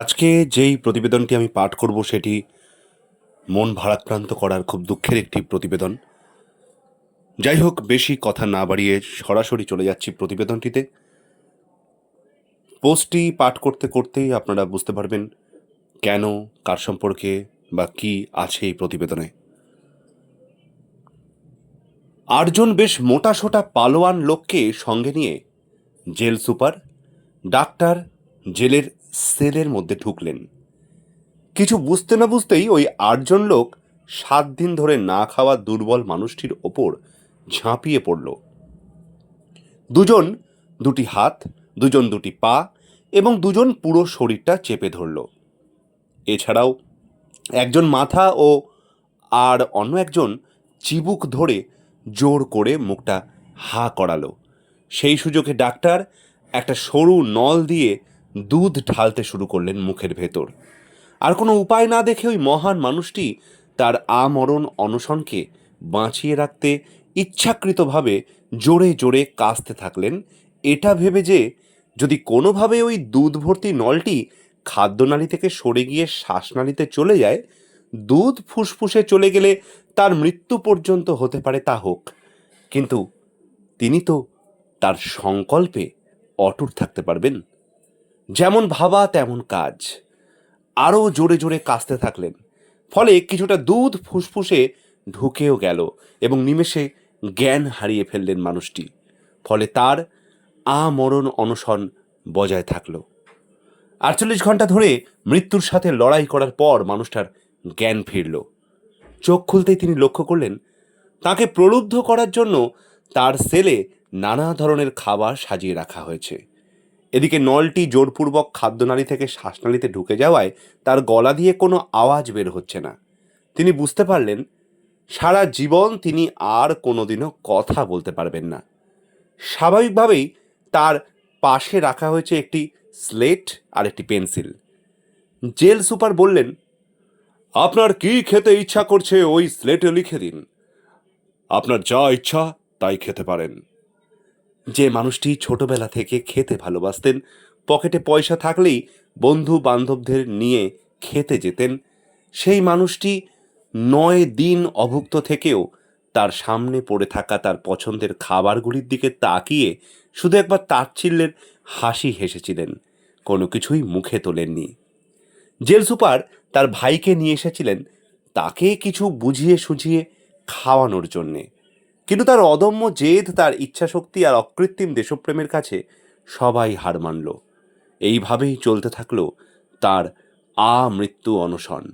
আজকে যেই প্রতিবেদনটি আমি পাঠ করব সেটি মন ভারাক্রান্ত করার খুব দুঃখের একটি প্রতিবেদন। যাই হোক, বেশি কথা না বাড়িয়ে সরাসরি চলে যাচ্ছি প্রতিবেদনটিতে। পোস্টটি পাঠ করতে করতেই আপনারা বুঝতে পারবেন কেন, কার সম্পর্কে বা কি আছে এই প্রতিবেদনে। আটজন বেশ মোটা সোটা পালোয়ান লোককে সঙ্গে নিয়ে জেল সুপার, ডাক্তার, জেলের সেলের মধ্যে ঢুকলেন। কিছু বুঝতে না বুঝতেই ওই আটজন লোক সাত দিন ধরে না খাওয়া দুর্বল মানুষটির ওপর ঝাঁপিয়ে পড়ল। দুজন দুটি হাত, দুজন দুটি পা এবং দুজন পুরো শরীরটা চেপে ধরল। এছাড়াও একজন মাথা ও আর অন্য একজন চিবুক ধরে জোর করে মুখটা হা করালো। সেই সুযোগে ডাক্তার একটা সরু নল দিয়ে দুধ ঢালতে শুরু করলেন মুখের ভেতর। আর কোনো উপায় না দেখে ওই মহান মানুষটি তার আমরণ অনশনকে বাঁচিয়ে রাখতে ইচ্ছাকৃতভাবে জোরে জোরে কাশতে থাকলেন। এটা ভেবে যে যদি কোনোভাবে ওই দুধ ভর্তি নলটি খাদ্যনালী থেকে সরে গিয়ে শ্বাসনালীতে চলে যায়, দুধ ফুসফুসে চলে গেলে তার মৃত্যু পর্যন্ত হতে পারে তা হোক। কিন্তু তিনি তো তার সংকল্পে অটুট থাকতে পারবেন। যেমন ভাবা, তেমন কাজ। আরও জোরে জোরে কাশতে থাকলেন। ফলে কিছুটা দুধ ফুসফুসে ঢুকেও গেল এবং নিমেষে জ্ঞান হারিয়ে ফেললেন মানুষটি। ফলে তার আমরণ অনশন বজায় থাকল। আটচল্লিশ ঘণ্টা ধরে মৃত্যুর সাথে লড়াই করার পর মানুষটার জ্ঞান ফিরল। চোখ খুলতেই তিনি লক্ষ্য করলেন, তাকে প্রলুব্ধ করার জন্য তার সেলে নানা ধরনের খাবার সাজিয়ে রাখা হয়েছে। এদিকে নলটি জোরপূর্বক খাদ্যনালী থেকে শ্বাসনালীতে ঢুকে যাওয়ায় তার গলা দিয়ে কোনো আওয়াজ বের হচ্ছে না। তিনি বুঝতে পারলেন, সারা জীবন তিনি আর কোনোদিনও কথা বলতে পারবেন না। স্বাভাবিকভাবেই তার পাশে রাখা হয়েছে একটি স্লেট আর একটি পেন্সিল। জেল সুপার বললেন, আপনার কি খেতে ইচ্ছা করছে ওই স্লেটে লিখে দিন। আপনার যা ইচ্ছা তাই খেতে পারেন। যে মানুষটি ছোটবেলা থেকে খেতে ভালোবাসতেন, পকেটে পয়সা থাকলেই বন্ধু বান্ধবদের নিয়ে খেতে যেতেন, সেই মানুষটি নয় দিন অভুক্ত থেকেও তার সামনে পড়ে থাকা তার পছন্দের খাবারগুলির দিকে তাকিয়ে শুধু একবার তাচ্ছিল্যের হাসি হেসেছিলেন, কোনো কিছুই মুখে তোলেননি। জেল সুপার তার ভাইকে নিয়ে এসেছিলেন, তাকে কিছু বুঝিয়ে সুঝিয়ে খাওয়ানোর জন্যে। কিন্তু তার অদম্য জেদ, তার ইচ্ছাশক্তি আর অকৃত্রিম দেশপ্রেমের কাছে সবাই হার মানল। এইভাবেই চলতে থাকল তার আমৃত্যু অনশন।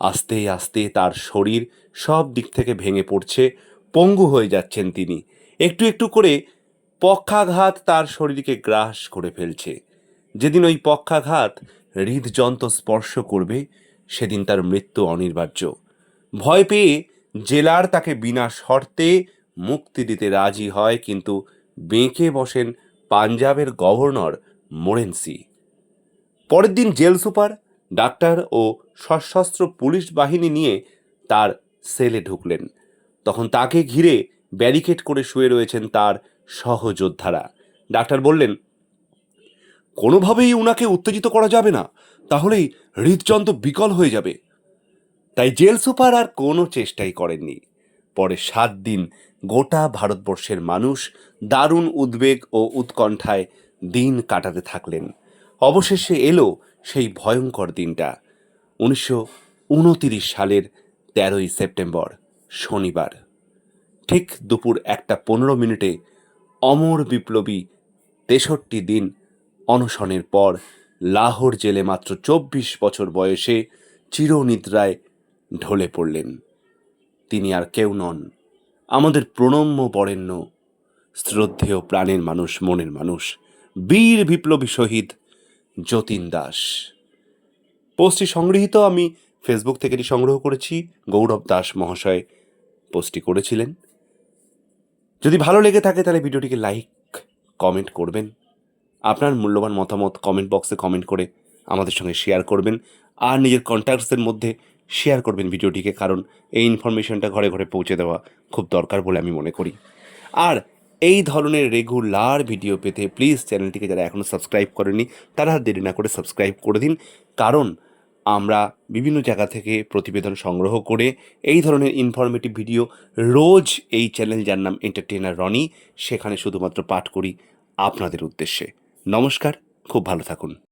আস্তে আস্তে তার শরীর সব দিক থেকে ভেঙে পড়ছে, পঙ্গু হয়ে যাচ্ছেন তিনি। একটু একটু করে পক্ষাঘাত তার শরীরকে গ্রাস করে ফেলছে। যেদিন ওই পক্ষাঘাত হৃদযন্ত্র স্পর্শ করবে, সেদিন তার মৃত্যু অনিবার্য। ভয় পেয়ে জেলার তাকে বিনা শর্তে মুক্তি দিতে রাজি হয় কিন্তু বেঁকে বসেন পাঞ্জাবের গভর্নর মোরেন্সি। পরের দিন জেল সুপার, ডাক্তার ও সশস্ত্র পুলিশ বাহিনী নিয়ে তার সেলে ঢুকলেন। তখন তাকে ঘিরে ব্যারিকেড করে শুয়ে রয়েছেন তার সহযোদ্ধারা। ডাক্তার বললেন, কোনোভাবেই উনাকে উত্তেজিত করা যাবে না, তাহলেই হৃদযন্ত্র বিকল হয়ে যাবে। তাই জেল সুপার আর কোনো চেষ্টাই করেননি। পরে সাত দিন গোটা ভারতবর্ষের মানুষ দারুণ উদ্বেগ ও উৎকণ্ঠায় দিন কাটাতে থাকলেন। অবশেষে এলো সেই ভয়ঙ্কর দিনটা। উনিশশো সালের তেরোই সেপ্টেম্বর, শনিবার। ঠিক দুপুর একটা পনেরো মিনিটে অমর বিপ্লবী তেষট্টি দিন অনশনের পর লাহোর জেলে মাত্র চব্বিশ বছর বয়সে চিরনিদ্রায় ঢলে পড়লেন। তিনি আর কেউ নন। আমাদের প্রণম্য বরেণ্য, শ্রদ্ধেয় প্রাণের মানুষ, মনের মানুষ, বীর বিপ্লবী শহীদ যতীন দাস। পোস্টটি সংগৃহীত, আমি ফেসবুক থেকে এটি সংগ্রহ করেছি, গৌরব দাস মহাশয় পোস্টটি করেছিলেন। যদি ভালো লেগে থাকে তাহলে ভিডিওটিকে লাইক, কমেন্ট করবেন। আপনার মূল্যবান মতামত কমেন্ট বক্সে কমেন্ট করে আমাদের সঙ্গে শেয়ার করবেন। আর নিজের কন্ট্যাক্টসের মধ্যে শেয়ার করবেন ভিডিওটিকে, কারণ এই ইনফরমেশনটা ঘরে ঘরে পৌঁছে দেওয়া খুব দরকার বলে আমি মনে করি। আর এই ধরনের রেগুলার ভিডিও পেতে প্লিজ চ্যানেলটিকে যারা এখনও সাবস্ক্রাইব করেনি তারা দেরি না করে সাবস্ক্রাইব করে দিন। কারণ আমরা বিভিন্ন জায়গা থেকে প্রতিবেদন সংগ্রহ করে এই ধরনের ইনফরমেটিভ ভিডিও রোজ এই চ্যানেল যার নাম এন্টারটেনার রনি, সেখানে শুধুমাত্র পাঠ করি আপনাদের উদ্দেশ্যে। নমস্কার, খুব ভালো থাকুন।